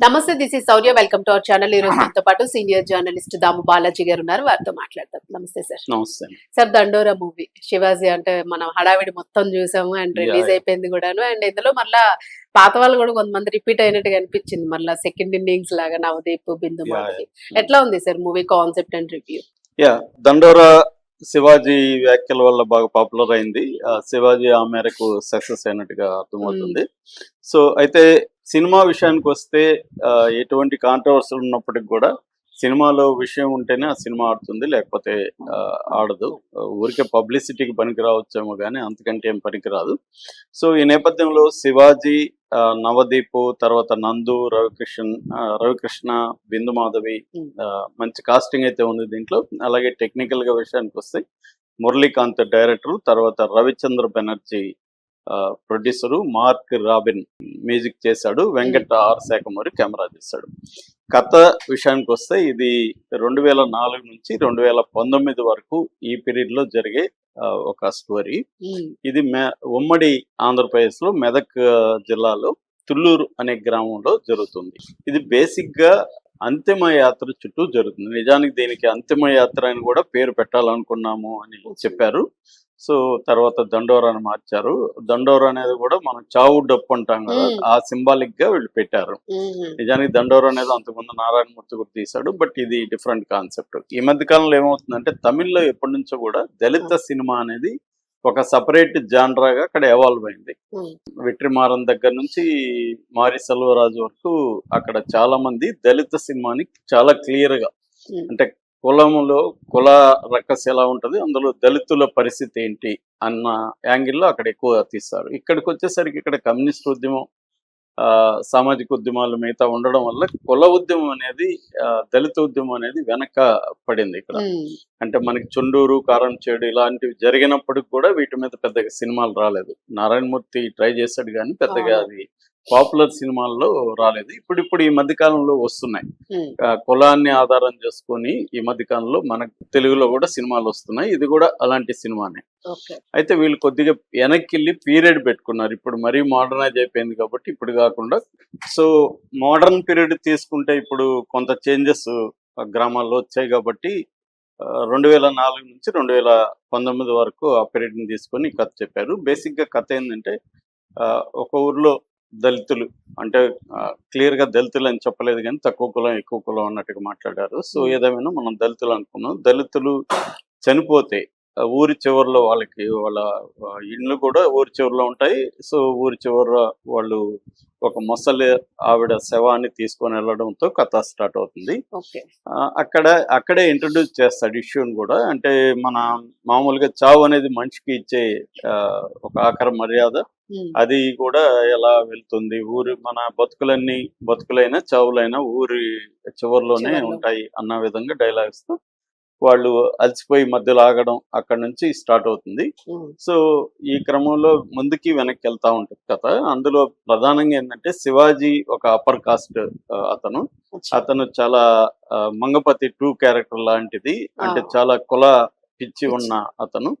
నమస్తే this is Shaurya welcome to our channel ఈ రోజు మనతో పాటు సీనియర్ జర్నలిస్ట్ దాము బాలాజీ గారు ఉన్నారు. వారితో మాట్లాడతాం నమస్తే సార్ నమస్తే. సార్ దండోరా మూవీ శివాజీ అంటే మనం హడావిడి మొత్తం చూసాము అండ్ రిలీజ్. అయిపోయింది కూడాను. అండ్ ఇందులో మళ్ళా పాత వాళ్ళు కూడా కొంతమంది రిపీట్ అయినట్టుగా అనిపించింది. మళ్ళా సెకండ్ ఇన్నింగ్స్ లాగా నవదీప్ బిందు ఎట్లా ఉంది sir movie concept and review yeah Dandora Shivaji వ్యాఖ్యల వల్ల బాగా పాపులర్ అయింది. శివాజీ ఆ మేరకు సక్సెస్ అయినట్టుగా అర్థమవుతుంది. సో అయితే సినిమా విషయానికి వస్తే ఎటువంటి కాంట్రవర్సీలు ఉన్నప్పటికి కూడా సినిమాలో విషయం ఉంటేనే ఆ సినిమా ఆడుతుంది లేకపోతే ఆడదు. ఊరికే పబ్లిసిటీకి పనికి రావచ్చేమో కానీ అంతకంటే ఏం పనికిరాదు. సో ఈ నేపథ్యంలో శివాజీ నవదీప్ తర్వాత నందు రవికృష్ణ రవికృష్ణ బిందు మాధవి మంచి కాస్టింగ్ అయితే ఉంది దీంట్లో. అలాగే టెక్నికల్గా విషయానికి వస్తే మురళీకాంత్ డైరెక్టర్ తర్వాత Ravichandra Banerjee producer Mark Robin music చేశాడు. వెంకట ఆర్ శాఖమూరి కెమెరా చేశాడు కథ విషయానికి వస్తే ఇది రెండు వేల నాలుగు నుంచి రెండు వేల పంతొమ్మిది వరకు ఈ పీరియడ్లో జరిగే ఒక స్టోరీ. ఇది మె ఉమ్మడి ఆంధ్రప్రదేశ్లో మెదక్ జిల్లాలో తుళ్ళూరు అనే గ్రామంలో జరుగుతుంది. ఇది బేసిక్గా అంతిమ యాత్ర చుట్టూ జరుగుతుంది. నిజానికి దీనికి అంతిమ యాత్ర అని కూడా పేరు పెట్టాలనుకున్నాము అని చెప్పారు. సో తర్వాత దండోరా అని మార్చారు. దండోరా అనేది కూడా మనం చావు డప్పు అంటాం కదా. ఆ సింబాలిక్గా వీళ్ళు పెట్టారు. నిజానికి దండోరా అనేది అంతకుముందు నారాయణమూర్తి కూడా తీశాడు బట్ ఇది డిఫరెంట్ కాన్సెప్ట్. ఈ మధ్య కాలంలో ఏమవుతుందంటే తమిళ్ళో ఎప్పటి నుంచో కూడా దళిత సినిమా అనేది ఒక సపరేట్ జాన్రాగా అక్కడ ఎవాల్వ్ అయింది. విట్రిమారం దగ్గర నుంచి మారి సెల్వరాజు వరకు అక్కడ చాలా మంది దళిత సినిమాని చాలా క్లియర్గా అంటే కులములో కుల రక్కస్ ఎలా ఉంటది? అందులో దళితుల పరిస్థితి ఏంటి? అన్న యాంగిల్లో అక్కడ ఎక్కువ తీస్తారు. ఇక్కడికి వచ్చేసరికి ఇక్కడ కమ్యూనిస్ట్ ఉద్యమం ఆ, సామాజిక ఉద్యమాలు మిగతా ఉండడం వల్ల కుల ఉద్యమం అనేది దళిత ఉద్యమం అనేది వెనక పడింది ఇక్కడ. అంటే మనకి చుండూరు కారం చేడు ఇలాంటివి జరిగినప్పటికి కూడా వీటి మీద పెద్దగా సినిమాలు రాలేదు. నారాయణమూర్తి ట్రై చేశాడు కానీ పెద్దగా. అది పాపులర్ సినిమాల్లో రాలేదు. ఇప్పుడు ఇప్పుడు ఈ మధ్య కాలంలో వస్తున్నాయి కులాన్ని ఆధారం చేసుకొని ఈ మధ్య కాలంలో మనకు తెలుగులో కూడా సినిమాలు వస్తున్నాయి. ఇది కూడా అలాంటి సినిమానే. అయితే వీళ్ళు కొద్దిగా వెనక్కి వెళ్ళి పీరియడ్ పెట్టుకున్నారు. ఇప్పుడు మరీ మోడర్నైజ్ అయిపోయింది కాబట్టి ఇప్పుడు కాకుండా సో మోడర్న్ పీరియడ్ తీసుకుంటే ఇప్పుడు కొంత చేంజెస్ గ్రామాల్లో వచ్చాయి కాబట్టి రెండు వేల నాలుగు నుంచి రెండు వేల పంతొమ్మిది వరకు ఆ పీరియడ్ని తీసుకొని కథ చెప్పారు. బేసిక్గా కథ ఏంటంటే ఒక ఊర్లో దళితులు. అంటే క్లియర్గా దళితులు అని చెప్పలేదు కానీ తక్కువ కులం ఎక్కువ కులం అన్నట్టుగా మాట్లాడారు. So Hmm. ఏదేమైనా మనం దళితులు అనుకున్నాం. దళితులు చనిపోతే ఊరి చివరిలో వాళ్ళకి వాళ్ళ ఇండ్లు కూడా ఊరి చివరిలో ఉంటాయి. సో ఊరి చివర వాళ్ళు ఒక మొసలి ఆవిడ శవాన్ని తీసుకొని వెళ్ళడంతో కథ స్టార్ట్ అవుతుంది. అక్కడ అక్కడే ఇంట్రడ్యూస్ చేస్తాడు ఇష్యూని కూడా. అంటే మన మామూలుగా చావు అనేది మనిషికి ఇచ్చే ఒక ఆఖరి మర్యాద. అది కూడా ఎలా వెళ్తుంది? ఊరి మన బతుకులన్నీ బతుకులైనా చావులైనా ఊరి చివరిలోనే చివర్లో. ఉంటాయి అన్న విధంగా డైలాగ్స్తో వాళ్ళు అలసిపోయి మధ్యలో ఆగడం అక్కడ నుంచి స్టార్ట్ అవుతుంది. సో ఈ క్రమంలో ముందుకి వెనక్కి వెళ్తా ఉంటుంది కథ. అందులో ప్రధానంగా ఏంటంటే శివాజీ ఒక అప్పర్ కాస్ట్ అతను. అతను చాలా మంగపతి టూ క్యారెక్టర్ లాంటిది. అంటే. చాలా కుల పిచ్చి ఉన్న అతను.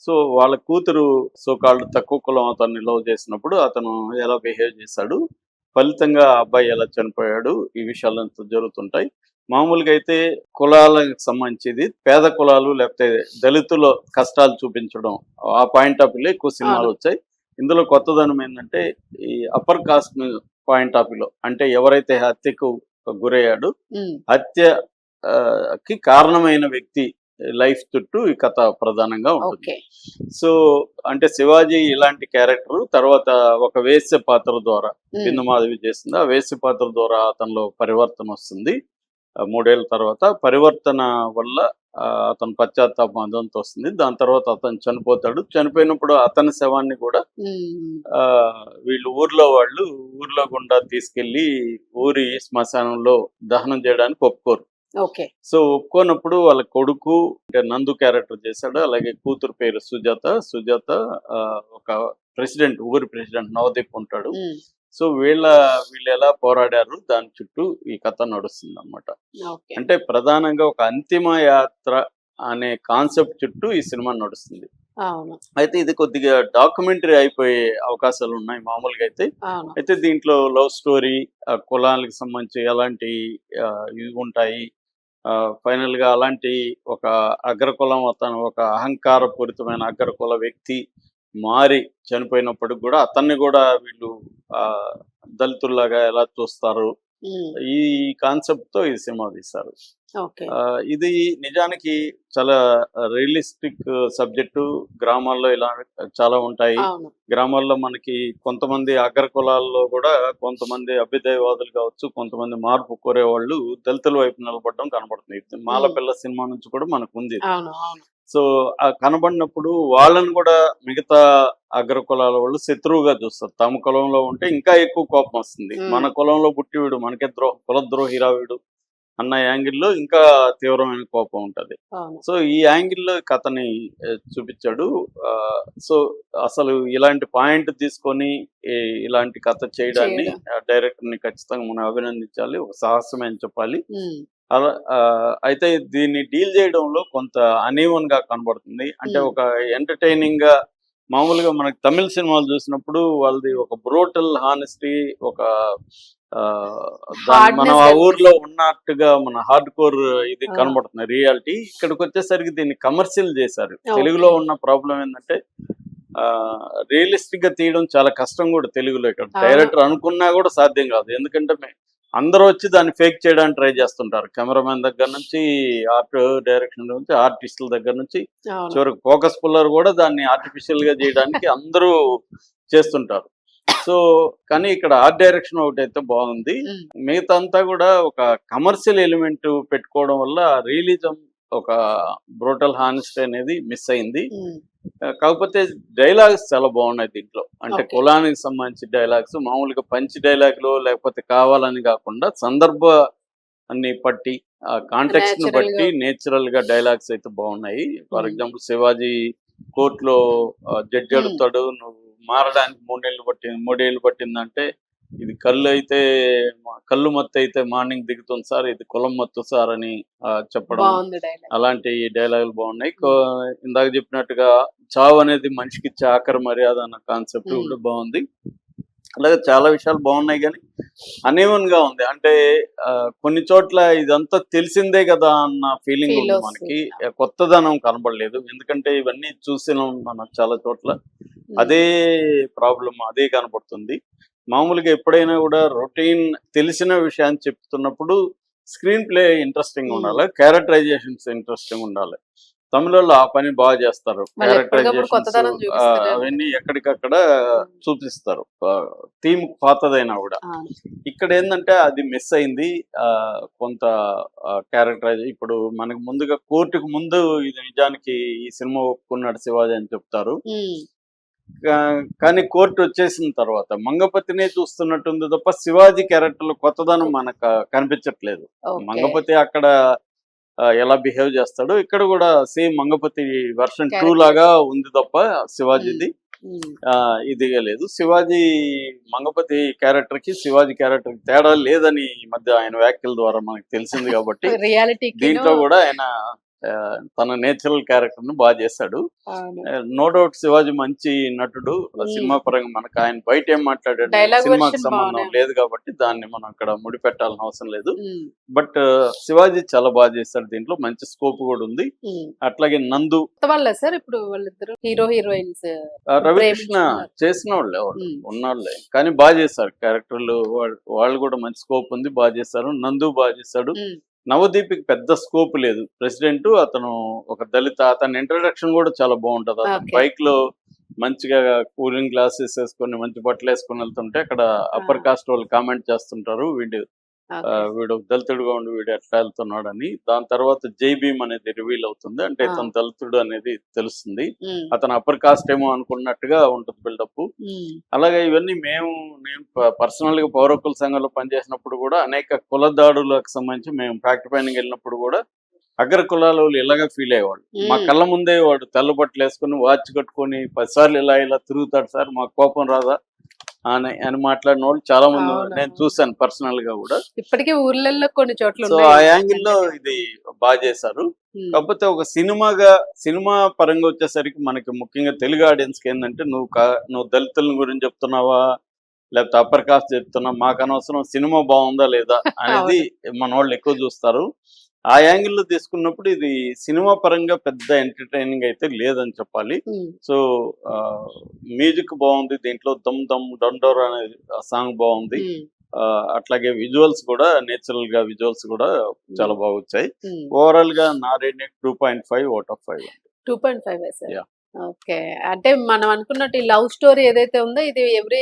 సో వాళ్ళ కూతురు సో కాళ్ళు తక్కువ కులం అతన్ని లవ్ చేసినప్పుడు అతను ఎలా బిహేవ్ చేశాడు ఫలితంగా అబ్బాయి ఎలా చనిపోయాడు ఈ విషయాలంతా జరుగుతుంటాయి. మామూలుగా అయితే కులాలకు సంబంధించింది పేద కులాలు లేకపోతే దళితుల కష్టాలు చూపించడం ఆ పాయింట్ ఆఫ్ వ్యూలో ఎక్కువ సినిమాలు. వచ్చాయి. ఇందులో కొత్తదనం ఏంటంటే ఈ అప్పర్ కాస్ట్ పాయింట్ ఆఫ్ వ్యూలో అంటే ఎవరైతే హత్యకు గురయ్యాడు హత్య కి కారణమైన వ్యక్తి లైఫ్ చుట్టూ ఈ కథ ప్రధానంగా ఉంటుంది. సో అంటే శివాజీ ఇలాంటి క్యారెక్టర్ తర్వాత ఒక వేశ్య పాత్ర ద్వారా బిందు మాధవి చేస్తుంది ఆ వేశ్య పాత్ర ద్వారా అతనిలో పరివర్తన వస్తుంది. మూడేళ్ళ తర్వాత పరివర్తన వల్ల అతను పశ్చాత్తాపం అదంతా వస్తుంది. దాని తర్వాత అతను చనిపోతాడు. చనిపోయినప్పుడు అతని శవాన్ని కూడా ఆ వీళ్ళు ఊర్లో వాళ్ళు ఊర్లో గుండా తీసుకెళ్ళి ఊరి శ్మశానంలో దహనం చేయడానికి ఒప్పుకోరు. ఓకే. సో ఒప్పుకోనప్పుడు వాళ్ళ కొడుకు అంటే నందు క్యారెక్టర్ చేశాడు. అలాగే కూతురు పేరు సుజాత. సుజాత ఒక ప్రెసిడెంట్ ఊరి ప్రెసిడెంట్ నవదీప్ ఉంటాడు. సో వీళ్ళ వీళ్ళు ఎలా పోరాడారు? దాని చుట్టూ ఈ కథ నడుస్తుంది అనమాట అంటే ప్రధానంగా ఒక అంతిమ యాత్ర అనే కాన్సెప్ట్ చుట్టూ ఈ సినిమా నడుస్తుంది. అయితే ఇది కొద్దిగా డాక్యుమెంటరీ అయిపోయే అవకాశాలు ఉన్నాయి మామూలుగా అయితే. అయితే దీంట్లో లవ్ స్టోరీ కులాలకు సంబంధించి ఎలాంటి ఇవి ఉంటాయి. ఫైనల్గా అలాంటి ఒక అగ్రకులం అతను ఒక అహంకారపూరితమైన అగ్రకుల వ్యక్తి మారి చనిపోయినప్పటికి కూడా అతన్ని కూడా వీళ్ళు ఆ, దళితుల్లాగా ఎలా చూస్తారు? ఈ కాన్సెప్ట్తో ఈ సినిమా ఆ, ఇది నిజానికి చాలా రియలిస్టిక్ సబ్జెక్టు. గ్రామాల్లో ఇలా చాలా ఉంటాయి. గ్రామాల్లో మనకి కొంతమంది అగ్ర కులాల్లో కూడా కొంతమంది అభ్యుదయవాదులు కావచ్చు కొంతమంది మార్పు కోరేవాళ్ళు దళితుల వైపు నిలబడడం కనబడుతుంది. ఇది మాల పిల్ల సినిమా నుంచి కూడా మనకు ఉంది సో ఆ కనబడినప్పుడు వాళ్ళని కూడా మిగతా అగ్ర కులాల వాళ్ళు శత్రువుగా చూస్తారు. తమ కులంలో ఉంటే ఇంకా ఎక్కువ కోపం వస్తుంది. మన కులంలో పుట్టి వీడు మనకే ద్రో కుల ద్రోహిరా వీడు అన్న యాంగిల్లో ఇంకా తీవ్రమైన కోపం ఉంటది. సో ఈ యాంగిల్లో కథని చూపించాడు. సో అసలు ఇలాంటి పాయింట్ తీసుకొని ఇలాంటి కథ చేయడాన్ని డైరెక్టర్ని ఖచ్చితంగా మనం అభినందించాలి. ఒక సాహసమే అని చెప్పాలి. అలా ఆ, అయితే దీన్ని డీల్ చేయడంలో కొంత అనీవన్గా కనబడుతుంది అంటే Hmm. ఒక ఎంటర్టైనింగ్గా మామూలుగా మనకి తమిళ సినిమాలు చూసినప్పుడు వాళ్ళది ఒక బ్రోటల్ హానెస్టీ ఒక ఆ, మనం ఆ ఊర్లో ఉన్నట్టుగా మన హార్డ్ కోర్ ఇది. కనబడుతుంది రియాలిటీ ఇక్కడికి వచ్చేసరికి దీన్ని కమర్షియల్ చేశారు. తెలుగులో ఉన్న ప్రాబ్లం ఏంటంటే రియలిస్టిక్గా తీయడం చాలా కష్టం కూడా తెలుగులో ఇక్కడ. డైరెక్టర్ అనుకున్నా కూడా సాధ్యం కాదు ఎందుకంటే అందరూ వచ్చి దాన్ని ఫేక్ చేయడానికి ట్రై చేస్తుంటారు. కెమెరామెన్ దగ్గర నుంచి ఆర్ట్ డైరెక్షన్ నుంచి ఆర్టిస్టుల దగ్గర నుంచి చివరికి ఫోకస్ పుల్లర్ కూడా దాన్ని ఆర్టిఫిషియల్గా చేయడానికి అందరూ చేస్తుంటారు. సో కానీ ఇక్కడ ఆర్ట్ డైరెక్షన్ ఒకటి అయితే బాగుంది. మిగతా అంతా కూడా ఒక కమర్షియల్ ఎలిమెంట్ పెట్టుకోవడం వల్ల రియలిజం ఒక బ్రోటల్ హానెస్టీ అనేది మిస్ అయింది ఉమ్, కాకపోతే డైలాగ్స్ చాలా బాగున్నాయి దీంట్లో అంటే. కులానికి సంబంధించి డైలాగ్స్ మామూలుగా పంచి డైలాగులు లేకపోతే కావాలని కాకుండా సందర్భ అన్ని పట్టి ఆ కాంటెక్స్ట్ని బట్టి నేచురల్గా డైలాగ్స్ అయితే బాగున్నాయి ఫర్ Hmm. ఎగ్జాంపుల్ శివాజీ కోర్టులో జడ్జి Hmm. అడుగుతాడు నువ్వు మారడానికి మూడేళ్ళు పట్టింది మూడేళ్ళు పట్టిందంటే ఇది కళ్ళు అయితే కళ్ళు మత్తు అయితే మార్నింగ్ దిగుతుంది సార్. ఇది కులం మత్తు సార్ అని చెప్పడం అలాంటి డైలాగులు బాగున్నాయి. ఇందాక చెప్పినట్టుగా చావు అనేది మనిషికి ఇచ్చే ఆఖరి మర్యాద అన్న కాన్సెప్ట్. కూడా బాగుంది. అలాగే చాలా విషయాలు బాగున్నాయి కానీ అనేవన్గా ఉంది. అంటే కొన్ని చోట్ల ఇదంతా తెలిసిందే కదా అన్న ఫీలింగ్ ఉంది. మనకి. కొత్తదనం కనబడలేదు. ఎందుకంటే ఇవన్నీ చూసినాం మనం చాలా చోట్ల. అదే ప్రాబ్లం అదే కనబడుతుంది మామూలుగా ఎప్పుడైనా కూడా రొటీన్ తెలిసిన విషయాన్ని చెప్తున్నప్పుడు స్క్రీన్ ప్లే ఇంట్రెస్టింగ్ Hmm. ఉండాలి క్యారెక్టరైజేషన్స్ ఇంట్రెస్టింగ్ ఉండాలి. తమిళలో ఆ పని బాగా చేస్తారు. చూపిస్తూనే అవన్నీ ఎక్కడికక్కడ చూపిస్తారు. థీమ్ పాతదైనా కూడా. ఇక్కడ ఏంటంటే అది మిస్ అయింది. ఆ, కొంత క్యారెక్టరైజ్ ఇప్పుడు మనకు ముందుగా కోర్టుకు ముందు ఇది నిజానికి ఈ సినిమా ఒప్పుకున్నాడు శివాజీ అని చెప్తారు. కా- కానీ కోర్టు వచ్చేసిన తర్వాత మంగపతినే చూస్తున్నట్టుంది తప్ప శివాజీ క్యారెక్టర్ కొత్తదనం మనకు కనిపించట్లేదు. మంగపతి అక్కడ ఎలా బిహేవ్ చేస్తాడో ఇక్కడ కూడా సేమ్ మంగపతి వర్షన్ టూ. లాగా ఉంది తప్ప శివాజీది ఇదిగా లేదు శివాజీ మంగపతి క్యారెక్టర్కి శివాజీ క్యారెక్టర్కి తేడా లేదని ఈ మధ్య ఆయన వ్యాఖ్యల ద్వారా మనకు తెలిసింది కాబట్టి దీంట్లో కూడా ఆయన తన నేచురల్ క్యారెక్టర్ను బాగా చేశాడు నో డౌట్ శివాజీ మంచి నటుడు. సినిమా పరంగా మనకు ఆయన బయట ఏం మాట్లాడాడు సినిమాకి సంబంధం. లేదు కాబట్టి దాన్ని మనం అక్కడ ముడిపెట్టాల్సిన అవసరం లేదు. బట్ శివాజీ చాలా బాగా చేస్తాడు దీంట్లో. మంచి స్కోప్ కూడా ఉంది. అట్లాగే నందు. సార్ ఇప్పుడు వాళ్ళిద్దరు హీరో హీరోయిన్స్ రవికృష్ణ. చేసిన వాళ్ళే వాళ్ళు ఉమ్. ఉన్నాళ్ళే. కానీ బాగా చేస్తారు. క్యారెక్టర్లు వాళ్ళు కూడా మంచి స్కోప్ ఉంది. బాగా చేస్తారు. నందు బాగా చేస్తాడు. ఉమ్, నవదీప్కి పెద్ద స్కోప్ లేదు ప్రెసిడెంట్ అతను ఒక దళిత అతని ఇంట్రడక్షన్ కూడా చాలా బాగుంటది అతను. బైక్లో మంచిగా కూలింగ్ గ్లాసెస్ వేసుకొని మంచి బట్టలు వేసుకొని వెళ్తుంటే అక్కడ అప్పర్ కాస్ట్ వాళ్ళు కామెంట్ చేస్తుంటారు ఓకే. వీడు దళితుడుగా ఉండి వీడు ఎట్లా వెళ్తున్నాడు అని దాని తర్వాత జై భీమ్ అనేది రివీల్ అవుతుంది. అంటే. ఇతను దళితుడు అనేది తెలుస్తుంది. అతను అప్పర్ కాస్ట్ ఏమో అనుకున్నట్టుగా ఉంటుంది బిల్డప్ అలాగే ఇవన్నీ మేము నేను పర్సనల్గా పౌర హక్కుల సంఘంలో పనిచేసినప్పుడు కూడా అనేక కుల దాడులకు సంబంధించి మేము ఫ్యాక్ట్ పైన వెళ్ళినప్పుడు కూడా అగ్ర కులాల వాళ్ళు ఇలాగా ఫీల్ అయ్యేవాళ్ళు. మా. కళ్ళ ముందే వాడు తెల్ల బట్టలు వేసుకుని వాచ్ కట్టుకొని పదిసార్లు ఇలా ఇలా తిరుగుతాడు సార్ మాకు కోపం రాదా? అని అని మాట్లాడిన వాళ్ళు చాలా మంది. నేను చూశాను పర్సనల్గా కూడా. ఇప్పటికీ ఊర్లలో కొన్ని చోట్ల సో. ఆ యాంగిల్లో ఇది బాగా చేశారు. కాకపోతే ఒక సినిమాగా సినిమా పరంగా వచ్చేసరికి మనకి ముఖ్యంగా తెలుగు ఆడియన్స్కి ఏంటంటే నువ్వు నువ్వు దళితుల గురించి చెప్తున్నావా? లేకపోతే అప్పర్ కాస్ట్ చెప్తున్నావు? మాకు అనవసరం సినిమా బాగుందా లేదా? అనేది మన వాళ్ళు ఎక్కువ చూస్తారు. ఆ యాంగిల్లో తీసుకున్నప్పుడు ఇది సినిమా పరంగా పెద్ద ఎంటర్టైనింగ్ అయితే లేదని చెప్పాలి. సో మ్యూజిక్ బాగుంది దీంట్లో దమ్ దమ్ డండోర్ అనే సాంగ్ బాగుంది. అట్లాగే విజువల్స్ కూడా నేచురల్గా విజువల్స్ కూడా చాలా బాగా వచ్చాయి. ఓవరాల్గా నా rating two point five out of five two point five. Okay. అంటే మనం అనుకున్నట్టు ఈ లవ్ స్టోరీ ఏదైతే ఉందో ఇది ఎవ్రీ